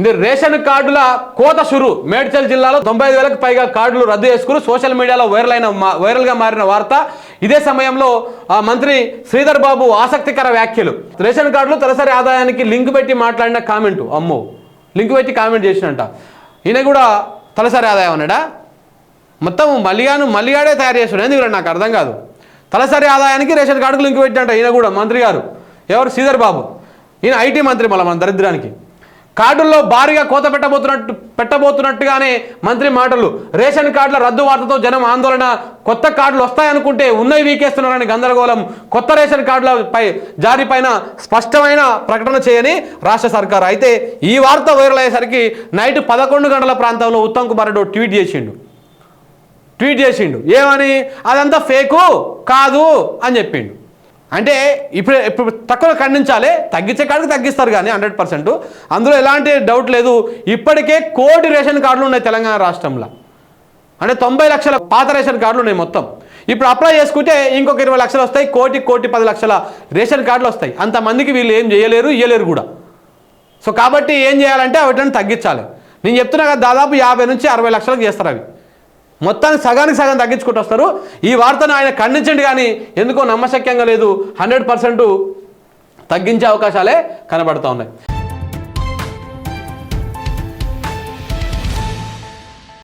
ఇది రేషన్ కార్డుల కోత షురు. మేడ్చల్ జిల్లాలో తొంభై ఐదు వేలకు పైగా కార్డులు రద్దు చేసుకుని సోషల్ మీడియాలో వైరల్ అయిన వైరల్గా మారిన వార్త. ఇదే సమయంలో ఆ మంత్రి శ్రీధర్ బాబు ఆసక్తికర వ్యాఖ్యలు. రేషన్ కార్డులు తలసరి ఆదాయానికి లింక్ పెట్టి మాట్లాడిన కామెంట్. అమ్మో లింక్ పెట్టి కామెంట్ చేసినంట. ఈయన కూడా తలసరి ఆదాయం అన్నాడా? మొత్తం మలిగాను మలిగాడే తయారు చేస్తాడు ఎందుకు నాకు అర్థం కాదు. తలసరి ఆదాయానికి రేషన్ కార్డుకు లింక్ పెట్టినట్ట ఈయన కూడా మంత్రి గారు. ఎవరు? శ్రీధర్ బాబు. ఈయన ఐటీ మంత్రి మళ్ళీ మన దరిద్రానికి. కార్డుల్లో భారీగా కోత పెట్టబోతున్నట్టు పెట్టబోతున్నట్టుగానే మంత్రి మాటలు. రేషన్ కార్డుల రద్దు వార్తతో జనం ఆందోళన. కొత్త కార్డులు వస్తాయనుకుంటే ఉన్నవి వీకేస్తున్నారని గందరగోళం. కొత్త రేషన్ కార్డులపై జారీపైన స్పష్టమైన ప్రకటన చేయని రాష్ట్ర సర్కారు. అయితే ఈ వార్త వైరల్ అయ్యేసరికి నైట్ పదకొండు గంటల ప్రాంతంలో ఉత్తమ్ కుమార్ రెడ్డి ట్వీట్ చేసిండు. ట్వీట్ చేసిండు. ఏమని? అదంతా ఫేకు? కాదు అని చెప్పిండు. అంటే ఇప్పుడు ఇప్పుడు తక్కువ ఖండించాలి. తగ్గించే కాడికి తగ్గిస్తారు కానీ హండ్రెడ్ పర్సెంట్. అందులో ఎలాంటి డౌట్ లేదు. ఇప్పటికే కోటి రేషన్ కార్డులు ఉన్నాయి తెలంగాణ రాష్ట్రంలో. అంటే తొంభై లక్షల పాత రేషన్ కార్డులు ఉన్నాయి మొత్తం. ఇప్పుడు అప్లై చేసుకుంటే ఇంకొక ఇరవై లక్షలు వస్తాయి. కోటి కోటి పది లక్షల రేషన్ కార్డులు వస్తాయి. అంతమందికి వీళ్ళు ఏం చేయలేరు ఇయ్యలేరు కూడా. సో కాబట్టి ఏం చేయాలంటే వాటిని తగ్గించాలి. నేను చెప్తున్నా కదా దాదాపు యాభై నుంచి అరవై లక్షలకు చేస్తారు అవి. మొత్తాన్ని సగానికి సగం తగ్గించుకుంటూ వస్తారు. ఈ వార్తను ఆయన ఖండించండి కానీ ఎందుకో నమ్మశక్యంగా లేదు. హండ్రెడ్ పర్సెంట్ తగ్గించే అవకాశాలే కనబడుతూ ఉన్నాయి.